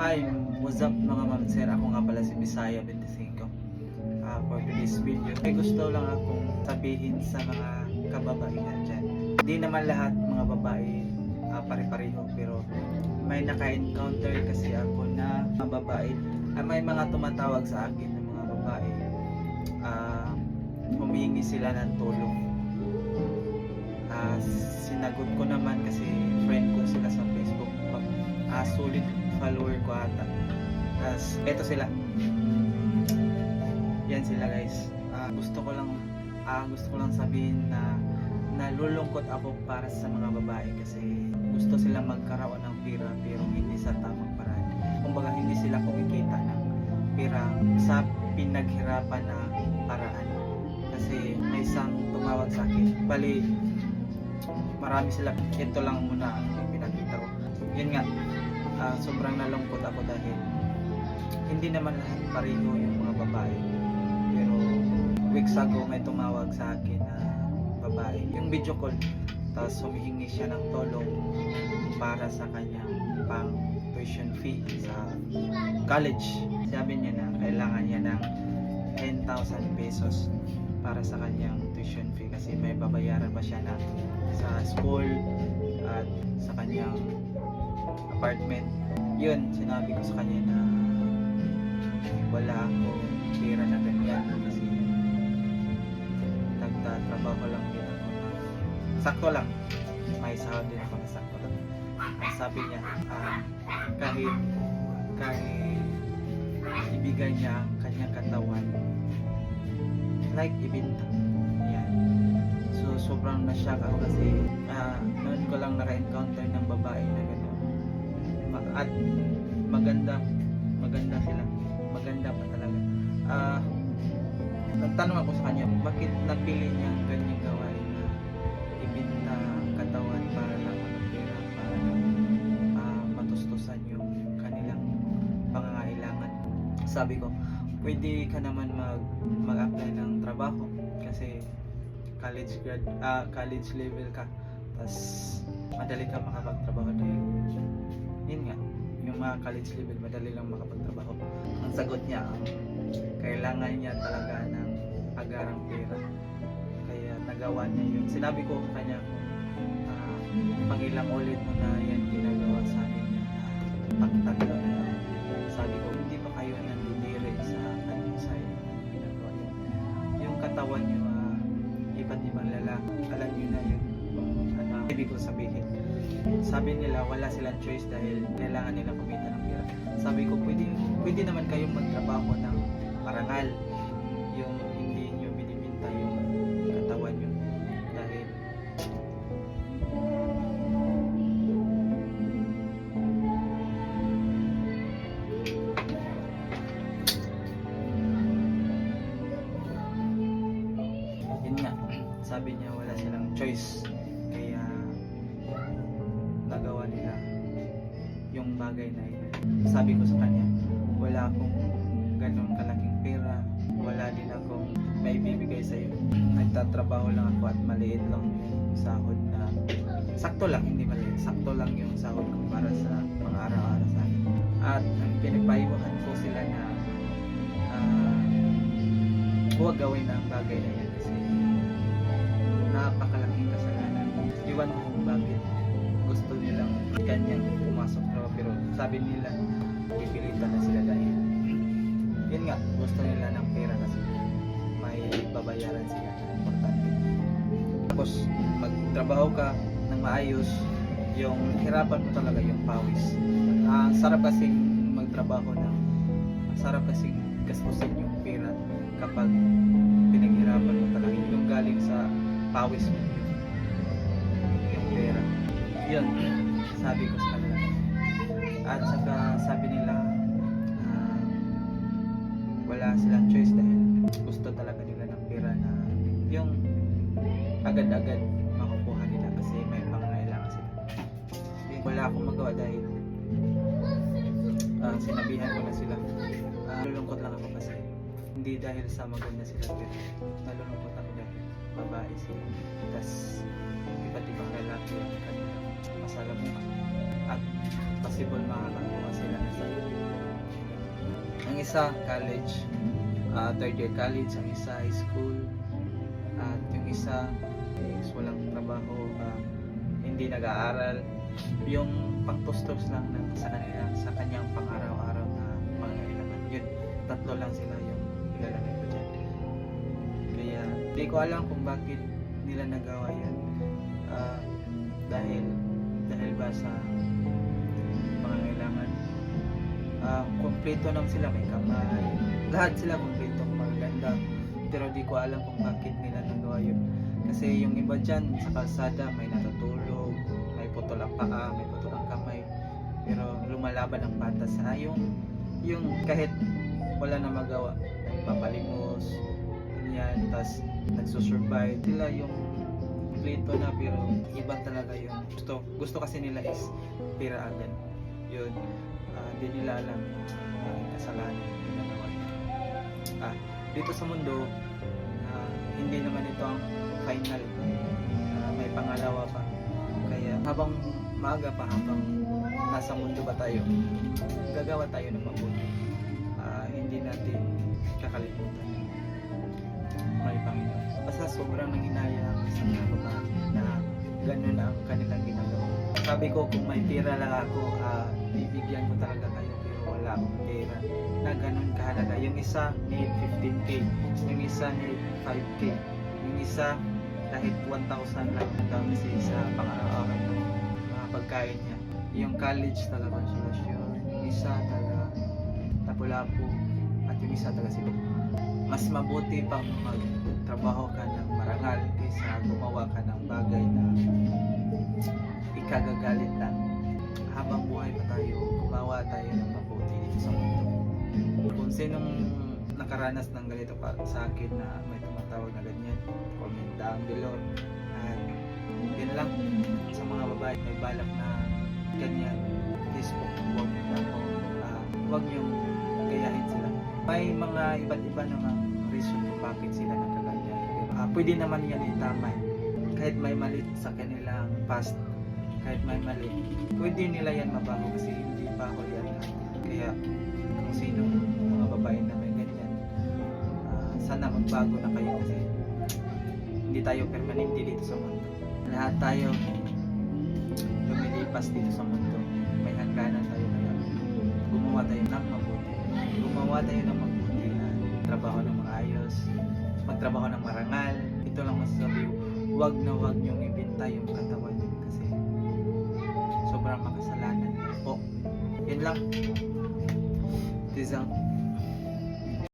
Hi, what's up mga ma'am sir? Ako nga pala si Bisaya 25. Ah, for today's video, may gusto lang akong sabihin sa mga kababaihan dyan. Hindi naman lahat mga babae ah, pare-pareho pero may naka-encounter kasi ako na mga babae ah, may mga tumatawag sa akin ng mga babae ah, humingi sila ng tulong Ah, sinagot ko naman kasi friend ko sila sa Facebook ah, solid follower Tapos, eto sila. Yan sila guys. Ah, gusto ko lang ah, gusto ko lang sabihin na nalulungkot ako para sa mga babae kasi gusto silang magkaroon ng pera pero hindi sa tamang paraan. Kumbaga hindi sila kumikita ng pera sa pinaghirapan na paraan. Kasi may isang tumawag sa akin. Bali marami sila. Ito lang muna ang pinakita ko. Yun nga ah, sobrang nalungkot ako dahil hindi naman lahat pareho yung mga babae. Pero weeks ago may tumawag sa akin na babae. Yung video call tapos humihingi siya ng tulong para sa kanyang pang tuition fee sa college. Sabi niya na kailangan niya ng 10,000 pesos para sa kanyang tuition fee kasi may babayaran pa siya na sa school at sa kanyang apartment. Yun sinabi ko sa kanya na wala akong pera na ganyan kasi nagtatrabaho lang din ako. Na sakto lang. May sahod din ako na sakto lang. Ang sabi niya ah, kahit kahit ibigay niya ang kanyang katawan like ibinta. Yan. So sobrang na-shock ako kasi ah, noon ko lang naka-encounter ng babae na gano'n. At maganda maganda sila maganda pa talaga. Ah nagtanong ako sa kanya bakit napili niya ang ganyang gawain na ibinta katawan para lang manapira para lang ah, matustusan yung kanilang pangangailangan? Sabi ko pwede ka naman mag mag-apply ng trabaho kasi college grad ah, college level ka tas madali ka makapagtrabaho dahil yun nga yung mga college level madali lang makapagtrabaho sagot niya ang kailangan niya talaga ng agarang pera. Kaya nagawa niya yun. Sinabi ko kanya uh, pangilang ulit mo na yan ginagawa sa akin niya pagtaglo na. Sabi ko hindi ba kayo nandidiri sa kanyang side ginagawa yun yung katawan niyo ah, iba't ibang lalaki alam niyo na yun. Ano ibig ko sabihin sabi nila wala silang choice dahil kailangan nila kumita ng pera. Sabi ko pwede pwede naman kayong magtrabaho ng parangal. Yung hindi nyo binibinta yung katawan nyo. Dahil yun nga sabi niya wala silang choice. Kaya nagawa nila yung bagay na yun. Sabi ko sa kanya akong ganun kalaking pera wala din akong may bibigay sa iyo nagtatrabaho lang ako at maliit lang yung sahod na sakto lang hindi maliit sakto lang yung sahod ko para sa mga araw-araw sa akin. At ang pinagpaiwahan ko sila na ah, huwag gawin ang bagay na yan kasi napakalaking kasalanan. Iwan ko kung bakit gusto nilang ganyan pumasok pero sabi nila pipilitan na sila dahil gusto nila ng pera kasi may babayaran sila na importante. Tapos magtrabaho ka ng maayos yung hirapan mo talaga yung pawis. Ang sarap kasing magtrabaho ng ang sarap kasing gastusin yung pera kapag pinaghirapan mo talaga yung galing sa pawis mo yung, pera. Yun sabi ko sa kanila. At saka sabi nila wala silang choice dahil gusto talaga nila ng pera na yung agad-agad makukuha nila kasi may pangangailangan sila. Wala akong magawa dahil ah, sinabihan ko na sila. Ah, nalulungkot lang ako kasi hindi dahil sa maganda sila pero nalulungkot ako dahil babae sila. Tas iba't ibang lalaki ang kanilang masalamuha at possible makakakuha sila na sa isa college, ah, third year college, ang isa high school, at yung isa is walang trabaho, ah, hindi nag-aaral. Yung pangtustos lang ng, sa kanila, sa kanyang pang-araw-araw na mga kailangan. Yun, tatlo lang sila yung ilalagay ko dyan. Kaya, di ko alam kung bakit nila nagawa yan. Ah, dahil, dahil ba sa mga kailangan. Ah, kompleto naman sila, may kamay. Lahat sila kompleto, maganda. Pero di ko alam kung bakit nila nagawa yun. Kasi yung iba dyan sa kalsada may natutulog, may putol ang paa, may putol ang kamay. Pero lumalaban ang patas. Ah, yung, yung kahit wala na magawa, nagpapalimos, yan, tas nagsusurvive. Sila yung kompleto na pero iba talaga yung gusto. Gusto kasi nila is pira agad. Yun, ah, di nila alam ang kasalanan nila. Ah, dito sa mundo, ah, hindi naman ito ang final. Ah, may pangalawa pa. Kaya habang maaga pa, habang nasa mundo ba tayo, gagawa tayo ng mabuti. Ah, hindi natin kakalimutan may Panginoon. Basta sobrang nanginaya ako sa mga babae na gano'n ang kanilang ginagawa. Sabi ko kung may pera lang ako, ah, bibigyan ko talaga wala akong pera na gano'n kahalaga. Yung isa need 15k, yung isa need 5k, yung isa kahit 1,000 lang ang dami sa isa pang-araw-araw ng mga pagkain niya. Yung college taga konsolasyon, yung isa taga Lapu-Lapu, at yung isa taga Cebu. Mas mabuti pang magtrabaho ka ng marangal kaysa gumawa ka ng bagay na ikagagalit lang. Habang buhay pa tayo, gumawa tayo ng mabuti dito sa mundo. Kung sinong nakaranas ng ganito pa sa akin na may tumatawag na ganyan, comment down below. At yun lang sa mga babae may balak na ganyan. Please po, huwag niyo na po, ah, huwag niyo gayahin sila. May mga iba't iba namang reason kung bakit sila nagkaganyan. Ah, pwede naman yan itama. Kahit may mali sa kanilang past, kahit may mali, pwede nila yan mabago kasi hindi pa ako yan. Kaya kung sino mga babae na may ganyan, ah, sana magbago na kayo kasi hindi tayo permanente dito sa mundo. Lahat tayo lumilipas dito sa mundo. May hangganan tayo kaya gumawa tayo ng mabuti. Gumawa tayo ng mabuti at trabaho ng maayos, magtrabaho ng marangal. Ito lang masasabi, wag na wag niyong ibinta yung katawan niyo kasi sobrang makasalanan